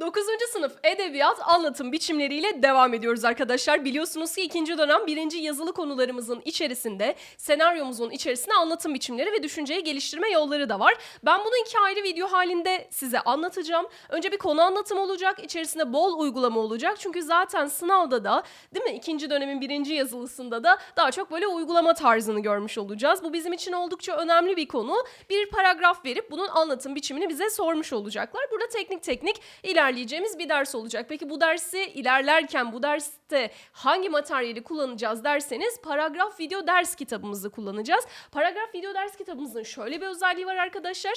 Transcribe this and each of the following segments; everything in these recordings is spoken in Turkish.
9. sınıf edebiyat anlatım biçimleriyle devam ediyoruz arkadaşlar. Biliyorsunuz ki ikinci dönem birinci yazılı konularımızın içerisinde, senaryomuzun içerisinde anlatım biçimleri ve düşünceyi geliştirme yolları da var. Ben bunu iki ayrı video halinde size anlatacağım. Önce bir konu anlatımı olacak, içerisinde bol uygulama olacak. Çünkü zaten sınavda da değil mi ikinci dönemin birinci yazılısında da daha çok böyle uygulama tarzını görmüş olacağız. Bu bizim için oldukça önemli bir konu. Bir paragraf verip bunun anlatım biçimini bize sormuş olacaklar. Burada teknik teknik ilerleyeceğimiz bir ders olacak. Peki bu dersi ilerlerken bu derste hangi materyali kullanacağız derseniz paragraf video ders kitabımızı kullanacağız. Paragraf video ders kitabımızın şöyle bir özelliği var arkadaşlar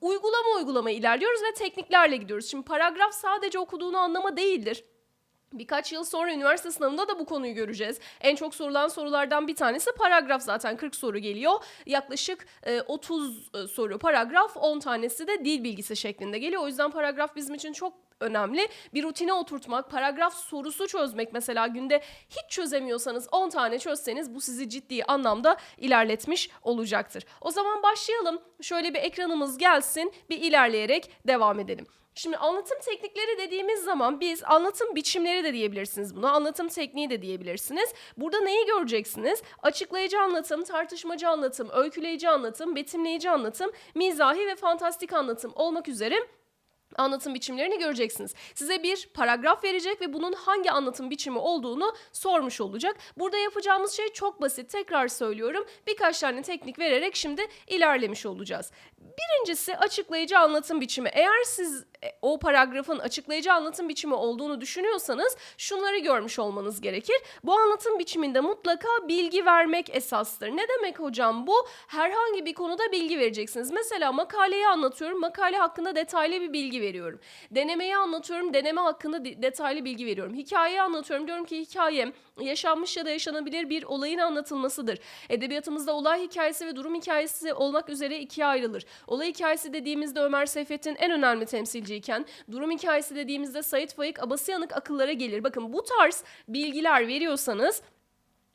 uygulama uygulama ilerliyoruz ve tekniklerle gidiyoruz. Şimdi paragraf sadece okuduğunu anlama değildir. Birkaç yıl sonra üniversite sınavında da bu konuyu göreceğiz. En çok sorulan sorulardan bir tanesi paragraf zaten 40 soru geliyor. Yaklaşık e, 30 e, soru paragraf, 10 tanesi de dil bilgisi şeklinde geliyor. O yüzden paragraf bizim için çok önemli. Bir rutine oturtmak, paragraf sorusu çözmek mesela günde hiç çözemiyorsanız 10 tane çözseniz bu sizi ciddi anlamda ilerletmiş olacaktır. O zaman başlayalım. Şöyle bir ekranımız gelsin, bir ilerleyerek devam edelim. Şimdi anlatım teknikleri dediğimiz zaman biz anlatım biçimleri de diyebilirsiniz buna. Anlatım tekniği de diyebilirsiniz. Burada neyi göreceksiniz? Açıklayıcı anlatım, tartışmacı anlatım, öyküleyici anlatım, betimleyici anlatım, mizahi ve fantastik anlatım olmak üzere anlatım biçimlerini göreceksiniz. Size bir paragraf verecek ve bunun hangi anlatım biçimi olduğunu sormuş olacak. Burada yapacağımız şey çok basit. Tekrar söylüyorum. Birkaç tane teknik vererek şimdi ilerlemiş olacağız. Birincisi açıklayıcı anlatım biçimi. Eğer siz o paragrafın açıklayıcı anlatım biçimi olduğunu düşünüyorsanız şunları görmüş olmanız gerekir. Bu anlatım biçiminde mutlaka bilgi vermek esastır. Ne demek hocam bu? Herhangi bir konuda bilgi vereceksiniz. Mesela makaleyi anlatıyorum. Makale hakkında detaylı bir bilgi veriyorum. Denemeyi anlatıyorum. Deneme hakkında de- detaylı bilgi veriyorum. Hikayeyi anlatıyorum. Diyorum ki hikaye yaşanmış ya da yaşanabilir bir olayın anlatılmasıdır. Edebiyatımızda olay hikayesi ve durum hikayesi olmak üzere ikiye ayrılır. Olay hikayesi dediğimizde Ömer Seyfettin en önemli temsilciyken, durum hikayesi dediğimizde Sait Faik Abasıyanık akıllara gelir. Bakın bu tarz bilgiler veriyorsanız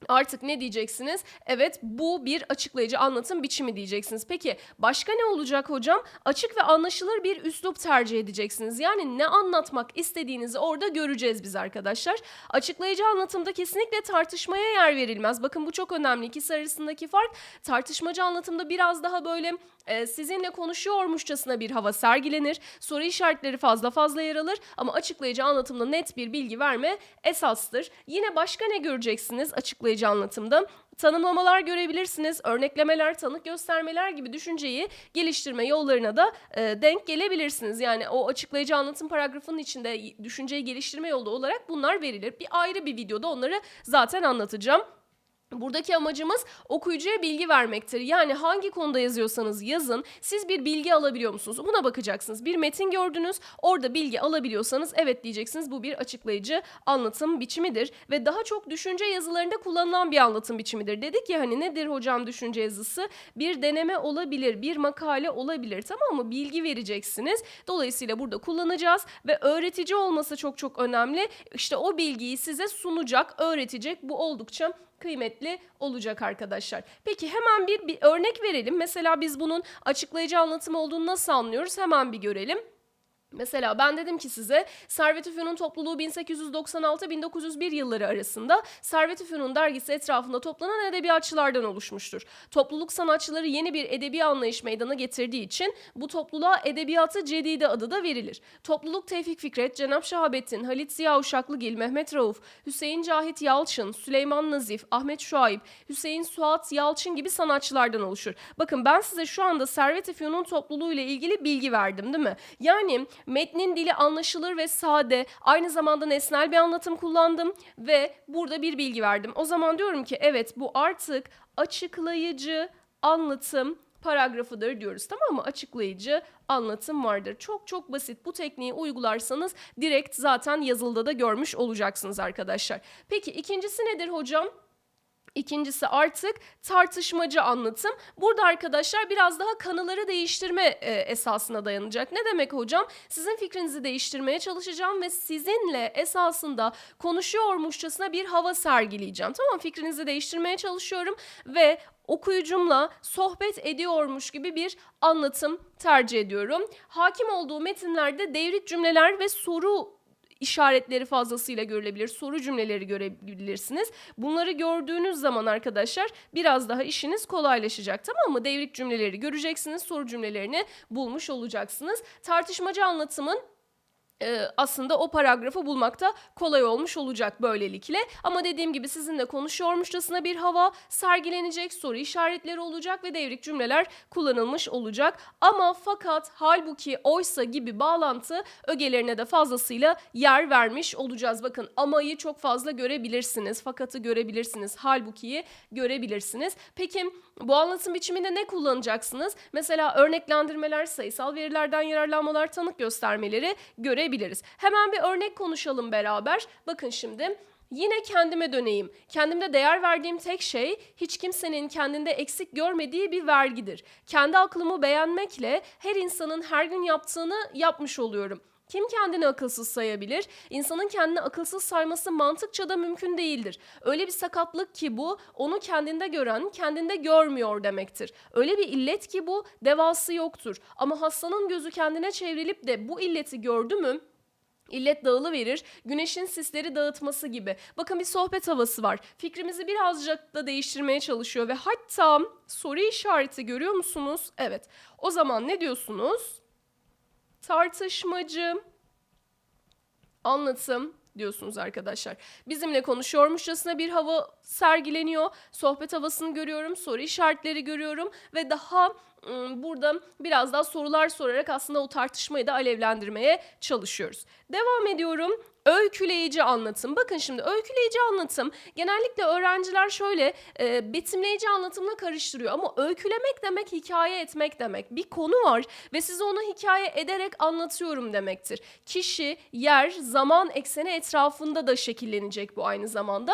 Artık ne diyeceksiniz? Evet bu bir açıklayıcı anlatım biçimi diyeceksiniz. Peki başka ne olacak hocam? Açık ve anlaşılır bir üslup tercih edeceksiniz. Yani ne anlatmak istediğinizi orada göreceğiz biz arkadaşlar. Açıklayıcı anlatımda kesinlikle tartışmaya yer verilmez. Bakın bu çok önemli. İkisi arasındaki fark tartışmacı anlatımda biraz daha böyle e, sizinle konuşuyormuşçasına bir hava sergilenir. Soru işaretleri fazla fazla yer alır ama açıklayıcı anlatımda net bir bilgi verme esastır. Yine başka ne göreceksiniz açıklayıcı anlatımda? Tanımlamalar görebilirsiniz, örneklemeler, tanık göstermeler gibi düşünceyi geliştirme yollarına da e, denk gelebilirsiniz. Yani o açıklayıcı anlatım paragrafının içinde düşünceyi geliştirme yolu olarak bunlar verilir. Bir ayrı bir videoda onları zaten anlatacağım. Buradaki amacımız okuyucuya bilgi vermektir. Yani hangi konuda yazıyorsanız yazın siz bir bilgi alabiliyor musunuz? Buna bakacaksınız. Bir metin gördünüz orada bilgi alabiliyorsanız evet diyeceksiniz bu bir açıklayıcı anlatım biçimidir. Ve daha çok düşünce yazılarında kullanılan bir anlatım biçimidir. Dedik ya hani nedir hocam düşünce yazısı? Bir deneme olabilir, bir makale olabilir tamam mı? Bilgi vereceksiniz. Dolayısıyla burada kullanacağız ve öğretici olması çok çok önemli. İşte o bilgiyi size sunacak, öğretecek. Bu oldukça kıymetli olacak arkadaşlar. Peki hemen bir, bir örnek verelim. Mesela biz bunun açıklayıcı anlatım olduğunu nasıl anlıyoruz? Hemen bir görelim. Mesela ben dedim ki size Servet-i topluluğu 1896-1901 yılları arasında Servet-i dergisi etrafında toplanan edebiyatçılardan oluşmuştur. Topluluk sanatçıları yeni bir edebi anlayış meydana getirdiği için bu topluluğa edebiyatı cedide adı da verilir. Topluluk Tevfik Fikret, Cenap Şahabettin, Halit Ziya Uşaklıgil, Mehmet Rauf, Hüseyin Cahit Yalçın, Süleyman Nazif, Ahmet Şuayb, Hüseyin Suat Yalçın gibi sanatçılardan oluşur. Bakın ben size şu anda Servet-i topluluğu ile ilgili bilgi verdim değil mi? Yani Metnin dili anlaşılır ve sade, aynı zamanda nesnel bir anlatım kullandım ve burada bir bilgi verdim. O zaman diyorum ki evet bu artık açıklayıcı anlatım paragrafıdır diyoruz tamam mı? Açıklayıcı anlatım vardır. Çok çok basit. Bu tekniği uygularsanız direkt zaten yazılıda da görmüş olacaksınız arkadaşlar. Peki ikincisi nedir hocam? İkincisi artık tartışmacı anlatım. Burada arkadaşlar biraz daha kanıları değiştirme e, esasına dayanacak. Ne demek hocam? Sizin fikrinizi değiştirmeye çalışacağım ve sizinle esasında konuşuyormuşçasına bir hava sergileyeceğim. Tamam fikrinizi değiştirmeye çalışıyorum ve okuyucumla sohbet ediyormuş gibi bir anlatım tercih ediyorum. Hakim olduğu metinlerde devrik cümleler ve soru işaretleri fazlasıyla görülebilir. Soru cümleleri görebilirsiniz. Bunları gördüğünüz zaman arkadaşlar biraz daha işiniz kolaylaşacak tamam mı? Devrik cümleleri göreceksiniz. Soru cümlelerini bulmuş olacaksınız. Tartışmacı anlatımın e, aslında o paragrafı bulmakta kolay olmuş olacak böylelikle. Ama dediğim gibi sizinle konuşuyormuşçasına bir hava sergilenecek, soru işaretleri olacak ve devrik cümleler kullanılmış olacak. Ama fakat halbuki oysa gibi bağlantı ögelerine de fazlasıyla yer vermiş olacağız. Bakın amayı çok fazla görebilirsiniz, fakatı görebilirsiniz, halbukiyi görebilirsiniz. Peki bu anlatım biçiminde ne kullanacaksınız? Mesela örneklendirmeler, sayısal verilerden yararlanmalar, tanık göstermeleri görebiliriz. Hemen bir örnek konuşalım beraber. Bakın şimdi Yine kendime döneyim. Kendimde değer verdiğim tek şey hiç kimsenin kendinde eksik görmediği bir vergidir. Kendi aklımı beğenmekle her insanın her gün yaptığını yapmış oluyorum. Kim kendini akılsız sayabilir? İnsanın kendini akılsız sayması mantıkça da mümkün değildir. Öyle bir sakatlık ki bu onu kendinde gören kendinde görmüyor demektir. Öyle bir illet ki bu devası yoktur. Ama hastanın gözü kendine çevrilip de bu illeti gördü mü İllet dağılı verir, güneşin sisleri dağıtması gibi. Bakın bir sohbet havası var. Fikrimizi birazcık da değiştirmeye çalışıyor ve hatta soru işareti görüyor musunuz? Evet. O zaman ne diyorsunuz? Tartışmacı anlatım diyorsunuz arkadaşlar. Bizimle konuşuyormuşçasına bir hava sergileniyor. Sohbet havasını görüyorum, soru işaretleri görüyorum ve daha ım, burada biraz daha sorular sorarak aslında o tartışmayı da alevlendirmeye çalışıyoruz. Devam ediyorum. Öyküleyici anlatım. Bakın şimdi öyküleyici anlatım genellikle öğrenciler şöyle e, betimleyici anlatımla karıştırıyor. Ama öykülemek demek hikaye etmek demek. Bir konu var ve size onu hikaye ederek anlatıyorum demektir. Kişi, yer, zaman ekseni etrafında da şekillenecek bu aynı zamanda.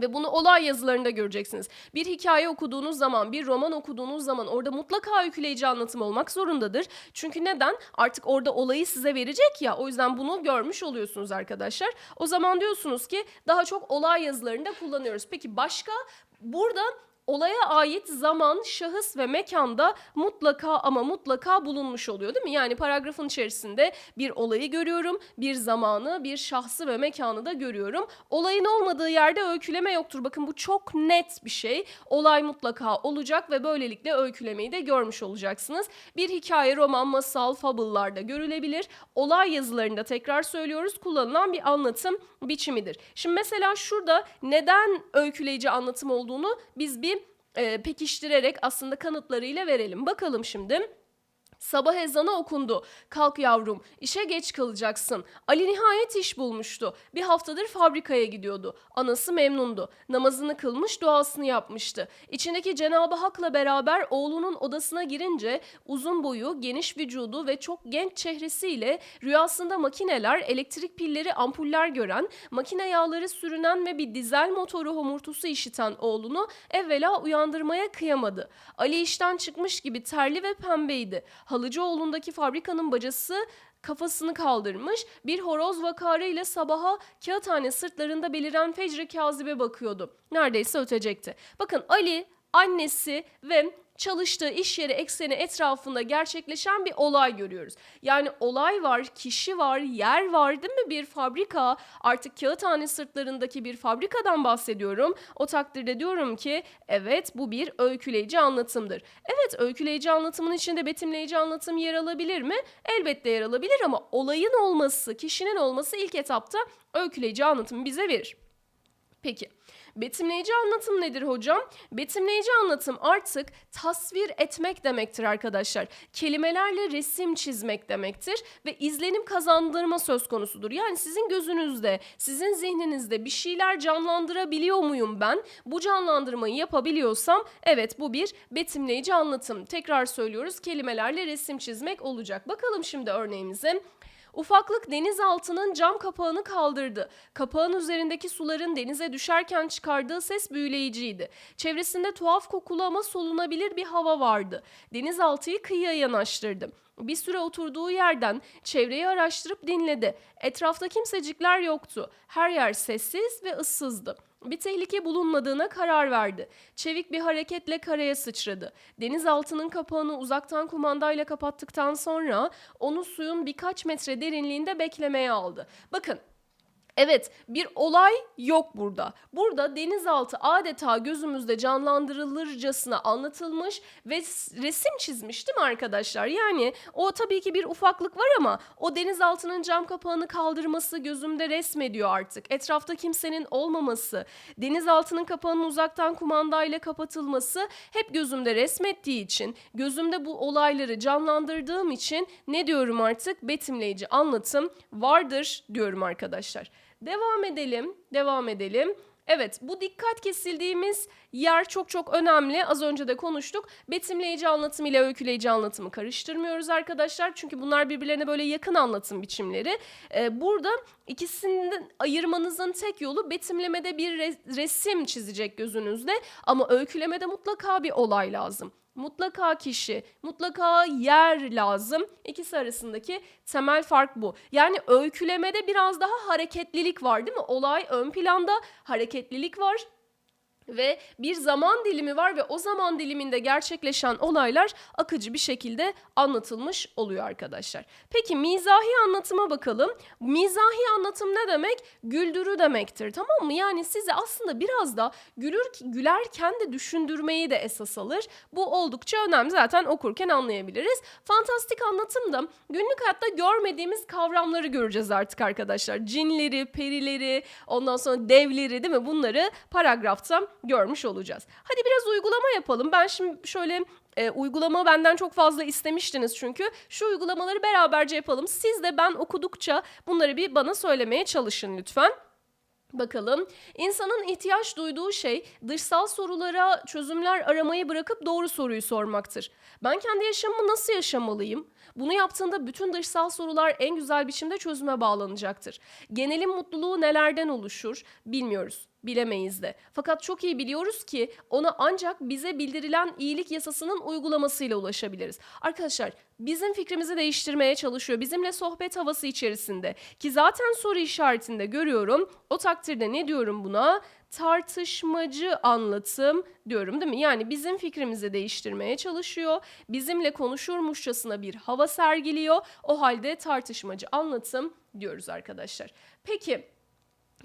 Ve bunu olay yazılarında göreceksiniz. Bir hikaye okuduğunuz zaman, bir roman okuduğunuz zaman orada mutlaka öyküleyici anlatım olmak zorundadır. Çünkü neden? Artık orada olayı size verecek ya. O yüzden bunu görmüş oluyorsunuz arkadaşlar. O zaman diyorsunuz ki daha çok olay yazılarında kullanıyoruz. Peki başka? Burada olaya ait zaman, şahıs ve mekanda mutlaka ama mutlaka bulunmuş oluyor değil mi? Yani paragrafın içerisinde bir olayı görüyorum, bir zamanı, bir şahsı ve mekanı da görüyorum. Olayın olmadığı yerde öyküleme yoktur. Bakın bu çok net bir şey. Olay mutlaka olacak ve böylelikle öykülemeyi de görmüş olacaksınız. Bir hikaye, roman, masal, fable'larda görülebilir. Olay yazılarında tekrar söylüyoruz kullanılan bir anlatım biçimidir. Şimdi mesela şurada neden öyküleyici anlatım olduğunu biz bir e, pekiştirerek aslında kanıtlarıyla verelim. Bakalım şimdi. Sabah ezanı okundu. Kalk yavrum, işe geç kalacaksın. Ali nihayet iş bulmuştu. Bir haftadır fabrikaya gidiyordu. Anası memnundu. Namazını kılmış, duasını yapmıştı. İçindeki Cenab-ı Hak'la beraber oğlunun odasına girince uzun boyu, geniş vücudu ve çok genç çehresiyle rüyasında makineler, elektrik pilleri, ampuller gören, makine yağları sürünen ve bir dizel motoru homurtusu işiten oğlunu evvela uyandırmaya kıyamadı. Ali işten çıkmış gibi terli ve pembeydi. Halıcıoğlu'ndaki fabrikanın bacası kafasını kaldırmış bir horoz vakarıyla sabaha kağıthane sırtlarında beliren fecri kazibe bakıyordu. Neredeyse ötecekti. Bakın Ali, annesi ve çalıştığı iş yeri ekseni etrafında gerçekleşen bir olay görüyoruz. Yani olay var, kişi var, yer var değil mi? Bir fabrika, artık kağıthane sırtlarındaki bir fabrikadan bahsediyorum. O takdirde diyorum ki evet bu bir öyküleyici anlatımdır. Evet öyküleyici anlatımın içinde betimleyici anlatım yer alabilir mi? Elbette yer alabilir ama olayın olması, kişinin olması ilk etapta öyküleyici anlatımı bize verir. Peki betimleyici anlatım nedir hocam? Betimleyici anlatım artık tasvir etmek demektir arkadaşlar. Kelimelerle resim çizmek demektir ve izlenim kazandırma söz konusudur. Yani sizin gözünüzde, sizin zihninizde bir şeyler canlandırabiliyor muyum ben? Bu canlandırmayı yapabiliyorsam evet bu bir betimleyici anlatım. Tekrar söylüyoruz kelimelerle resim çizmek olacak. Bakalım şimdi örneğimize. Ufaklık denizaltının cam kapağını kaldırdı. Kapağın üzerindeki suların denize düşerken çıkardığı ses büyüleyiciydi. Çevresinde tuhaf kokulu ama solunabilir bir hava vardı. Denizaltıyı kıyıya yanaştırdı. Bir süre oturduğu yerden çevreyi araştırıp dinledi. Etrafta kimsecikler yoktu. Her yer sessiz ve ıssızdı. Bir tehlike bulunmadığına karar verdi. Çevik bir hareketle karaya sıçradı. Denizaltının kapağını uzaktan kumandayla kapattıktan sonra onu suyun birkaç metre derinliğinde beklemeye aldı. Bakın Evet, bir olay yok burada. Burada denizaltı adeta gözümüzde canlandırılırcasına anlatılmış ve resim çizmiş değil mi arkadaşlar? Yani o tabii ki bir ufaklık var ama o denizaltının cam kapağını kaldırması gözümde resmediyor artık. Etrafta kimsenin olmaması, denizaltının kapağının uzaktan kumandayla kapatılması hep gözümde resmettiği için, gözümde bu olayları canlandırdığım için ne diyorum artık? Betimleyici anlatım vardır diyorum arkadaşlar. Devam edelim, devam edelim. Evet, bu dikkat kesildiğimiz yer çok çok önemli. Az önce de konuştuk. Betimleyici anlatım ile öyküleyici anlatımı karıştırmıyoruz arkadaşlar. Çünkü bunlar birbirlerine böyle yakın anlatım biçimleri. Ee, burada ikisinden ayırmanızın tek yolu betimlemede bir re- resim çizecek gözünüzde. Ama öykülemede mutlaka bir olay lazım. Mutlaka kişi, mutlaka yer lazım. İkisi arasındaki temel fark bu. Yani öykülemede biraz daha hareketlilik var değil mi? Olay ön planda, hareketlilik var ve bir zaman dilimi var ve o zaman diliminde gerçekleşen olaylar akıcı bir şekilde anlatılmış oluyor arkadaşlar. Peki mizahi anlatıma bakalım. Mizahi anlatım ne demek? Güldürü demektir tamam mı? Yani sizi aslında biraz da gülür, gülerken de düşündürmeyi de esas alır. Bu oldukça önemli zaten okurken anlayabiliriz. Fantastik anlatımda günlük hayatta görmediğimiz kavramları göreceğiz artık arkadaşlar. Cinleri, perileri, ondan sonra devleri değil mi? Bunları paragrafta görmüş olacağız. Hadi biraz uygulama yapalım. Ben şimdi şöyle e, uygulama benden çok fazla istemiştiniz çünkü. Şu uygulamaları beraberce yapalım. Siz de ben okudukça bunları bir bana söylemeye çalışın lütfen. Bakalım. İnsanın ihtiyaç duyduğu şey dışsal sorulara çözümler aramayı bırakıp doğru soruyu sormaktır. Ben kendi yaşamımı nasıl yaşamalıyım? Bunu yaptığında bütün dışsal sorular en güzel biçimde çözüme bağlanacaktır. Genelin mutluluğu nelerden oluşur bilmiyoruz. Bilemeyiz de. Fakat çok iyi biliyoruz ki ona ancak bize bildirilen iyilik yasasının uygulamasıyla ulaşabiliriz. Arkadaşlar bizim fikrimizi değiştirmeye çalışıyor. Bizimle sohbet havası içerisinde. Ki zaten soru işaretinde görüyorum. O takdirde ne diyorum buna? Tartışmacı anlatım diyorum değil mi? Yani bizim fikrimizi değiştirmeye çalışıyor. Bizimle konuşurmuşçasına bir hava sergiliyor. O halde tartışmacı anlatım diyoruz arkadaşlar. Peki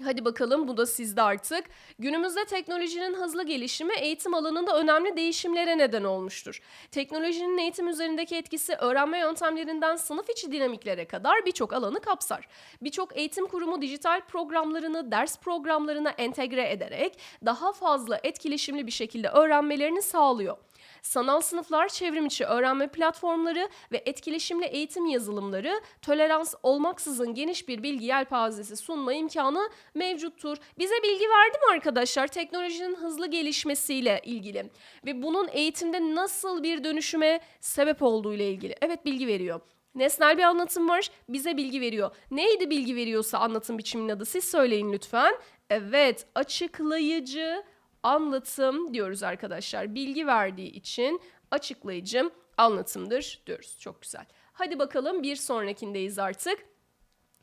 Hadi bakalım bu da sizde artık. Günümüzde teknolojinin hızlı gelişimi eğitim alanında önemli değişimlere neden olmuştur. Teknolojinin eğitim üzerindeki etkisi öğrenme yöntemlerinden sınıf içi dinamiklere kadar birçok alanı kapsar. Birçok eğitim kurumu dijital programlarını ders programlarına entegre ederek daha fazla etkileşimli bir şekilde öğrenmelerini sağlıyor. Sanal sınıflar, çevrim içi öğrenme platformları ve etkileşimli eğitim yazılımları tolerans olmaksızın geniş bir bilgi yelpazesi sunma imkanı mevcuttur. Bize bilgi verdi mi arkadaşlar teknolojinin hızlı gelişmesiyle ilgili ve bunun eğitimde nasıl bir dönüşüme sebep olduğu ile ilgili? Evet bilgi veriyor. Nesnel bir anlatım var, bize bilgi veriyor. Neydi bilgi veriyorsa anlatım biçiminin adı siz söyleyin lütfen. Evet, açıklayıcı anlatım diyoruz arkadaşlar. Bilgi verdiği için açıklayıcı anlatımdır diyoruz. Çok güzel. Hadi bakalım bir sonrakindeyiz artık.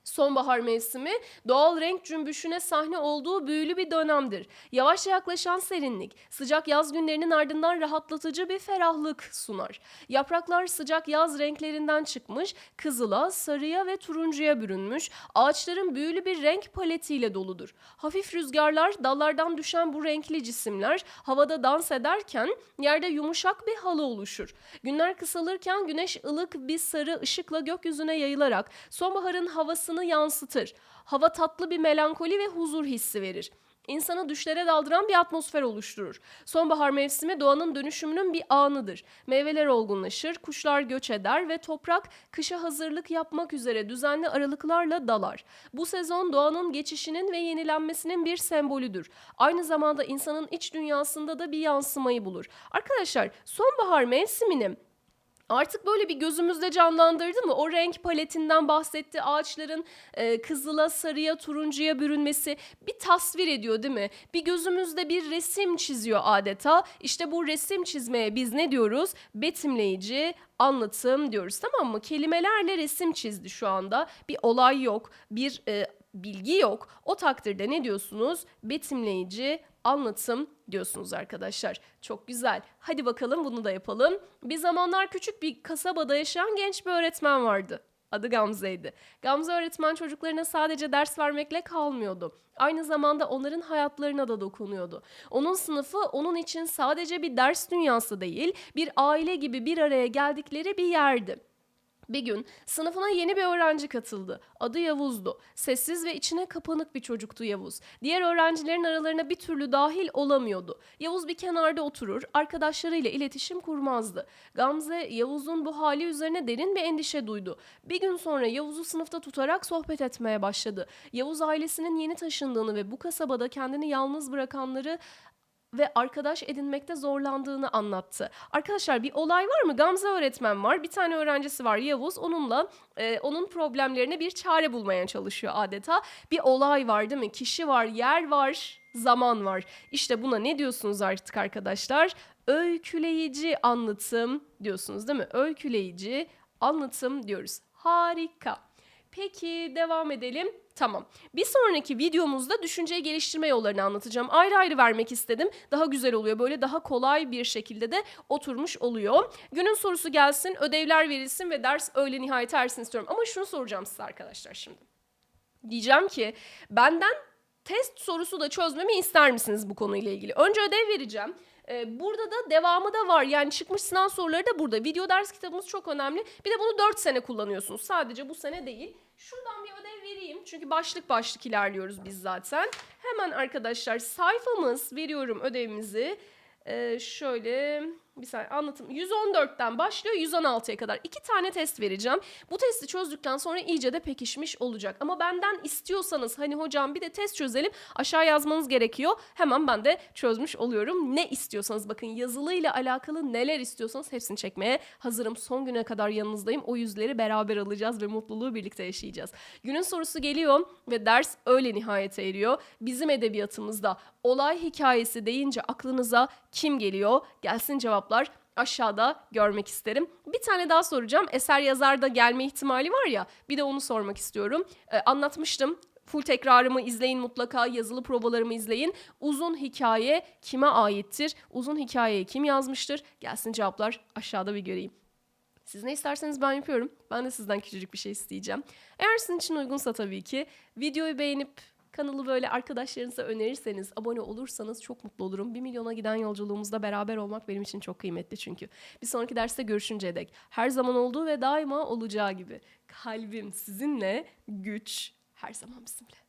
Sonbahar mevsimi doğal renk cümbüşüne sahne olduğu büyülü bir dönemdir. Yavaş yaklaşan serinlik, sıcak yaz günlerinin ardından rahatlatıcı bir ferahlık sunar. Yapraklar sıcak yaz renklerinden çıkmış, kızıla, sarıya ve turuncuya bürünmüş, ağaçların büyülü bir renk paletiyle doludur. Hafif rüzgarlar, dallardan düşen bu renkli cisimler havada dans ederken yerde yumuşak bir halı oluşur. Günler kısalırken güneş ılık bir sarı ışıkla gökyüzüne yayılarak sonbaharın havasını yansıtır. Hava tatlı bir melankoli ve huzur hissi verir. İnsanı düşlere daldıran bir atmosfer oluşturur. Sonbahar mevsimi doğanın dönüşümünün bir anıdır. Meyveler olgunlaşır, kuşlar göç eder ve toprak kışa hazırlık yapmak üzere düzenli aralıklarla dalar. Bu sezon doğanın geçişinin ve yenilenmesinin bir sembolüdür. Aynı zamanda insanın iç dünyasında da bir yansımayı bulur. Arkadaşlar sonbahar mevsimini Artık böyle bir gözümüzde canlandırdı mı? O renk paletinden bahsetti. Ağaçların e, kızıla, sarıya, turuncuya bürünmesi bir tasvir ediyor değil mi? Bir gözümüzde bir resim çiziyor adeta. İşte bu resim çizmeye biz ne diyoruz? Betimleyici anlatım diyoruz tamam mı? Kelimelerle resim çizdi şu anda. Bir olay yok, bir e, bilgi yok. O takdirde ne diyorsunuz? Betimleyici anlatım diyorsunuz arkadaşlar. Çok güzel. Hadi bakalım bunu da yapalım. Bir zamanlar küçük bir kasabada yaşayan genç bir öğretmen vardı. Adı Gamze'ydi. Gamze öğretmen çocuklarına sadece ders vermekle kalmıyordu. Aynı zamanda onların hayatlarına da dokunuyordu. Onun sınıfı onun için sadece bir ders dünyası değil, bir aile gibi bir araya geldikleri bir yerdi. Bir gün sınıfına yeni bir öğrenci katıldı. Adı Yavuz'du. Sessiz ve içine kapanık bir çocuktu Yavuz. Diğer öğrencilerin aralarına bir türlü dahil olamıyordu. Yavuz bir kenarda oturur, arkadaşlarıyla iletişim kurmazdı. Gamze, Yavuz'un bu hali üzerine derin bir endişe duydu. Bir gün sonra Yavuz'u sınıfta tutarak sohbet etmeye başladı. Yavuz ailesinin yeni taşındığını ve bu kasabada kendini yalnız bırakanları ve arkadaş edinmekte zorlandığını anlattı. Arkadaşlar bir olay var mı? Gamze öğretmen var. Bir tane öğrencisi var Yavuz. Onunla e, onun problemlerine bir çare bulmaya çalışıyor adeta. Bir olay var değil mi? Kişi var, yer var, zaman var. İşte buna ne diyorsunuz artık arkadaşlar? Öyküleyici anlatım diyorsunuz değil mi? Öyküleyici anlatım diyoruz. Harika. Peki devam edelim. Tamam. Bir sonraki videomuzda düşünce geliştirme yollarını anlatacağım. Ayrı ayrı vermek istedim. Daha güzel oluyor. Böyle daha kolay bir şekilde de oturmuş oluyor. Günün sorusu gelsin, ödevler verilsin ve ders öyle nihayet ersin istiyorum. Ama şunu soracağım size arkadaşlar şimdi. Diyeceğim ki benden test sorusu da çözmemi ister misiniz bu konuyla ilgili? Önce ödev vereceğim. Ee, burada da devamı da var. Yani çıkmış sınav soruları da burada. Video ders kitabımız çok önemli. Bir de bunu 4 sene kullanıyorsunuz. Sadece bu sene değil. Şuradan bir ödev vereyim. Çünkü başlık başlık ilerliyoruz biz zaten. Hemen arkadaşlar sayfamız veriyorum ödevimizi. Ee, şöyle bir saniye anlatım. 114'ten başlıyor 116'ya kadar. iki tane test vereceğim. Bu testi çözdükten sonra iyice de pekişmiş olacak. Ama benden istiyorsanız hani hocam bir de test çözelim aşağı yazmanız gerekiyor. Hemen ben de çözmüş oluyorum. Ne istiyorsanız bakın yazılıyla alakalı neler istiyorsanız hepsini çekmeye hazırım. Son güne kadar yanınızdayım. O yüzleri beraber alacağız ve mutluluğu birlikte yaşayacağız. Günün sorusu geliyor ve ders öyle nihayete eriyor. Bizim edebiyatımızda olay hikayesi deyince aklınıza kim geliyor? Gelsin cevaplar aşağıda görmek isterim. Bir tane daha soracağım. Eser yazarda gelme ihtimali var ya. Bir de onu sormak istiyorum. Ee, anlatmıştım. Full tekrarımı izleyin mutlaka. Yazılı provalarımı izleyin. Uzun hikaye kime aittir? Uzun hikayeyi kim yazmıştır? Gelsin cevaplar aşağıda bir göreyim. Siz ne isterseniz ben yapıyorum. Ben de sizden küçücük bir şey isteyeceğim. Eğer sizin için uygunsa tabii ki videoyu beğenip Kanalı böyle arkadaşlarınıza önerirseniz, abone olursanız çok mutlu olurum. 1 milyona giden yolculuğumuzda beraber olmak benim için çok kıymetli çünkü. Bir sonraki derste görüşünceye dek her zaman olduğu ve daima olacağı gibi kalbim sizinle, güç her zaman bizimle.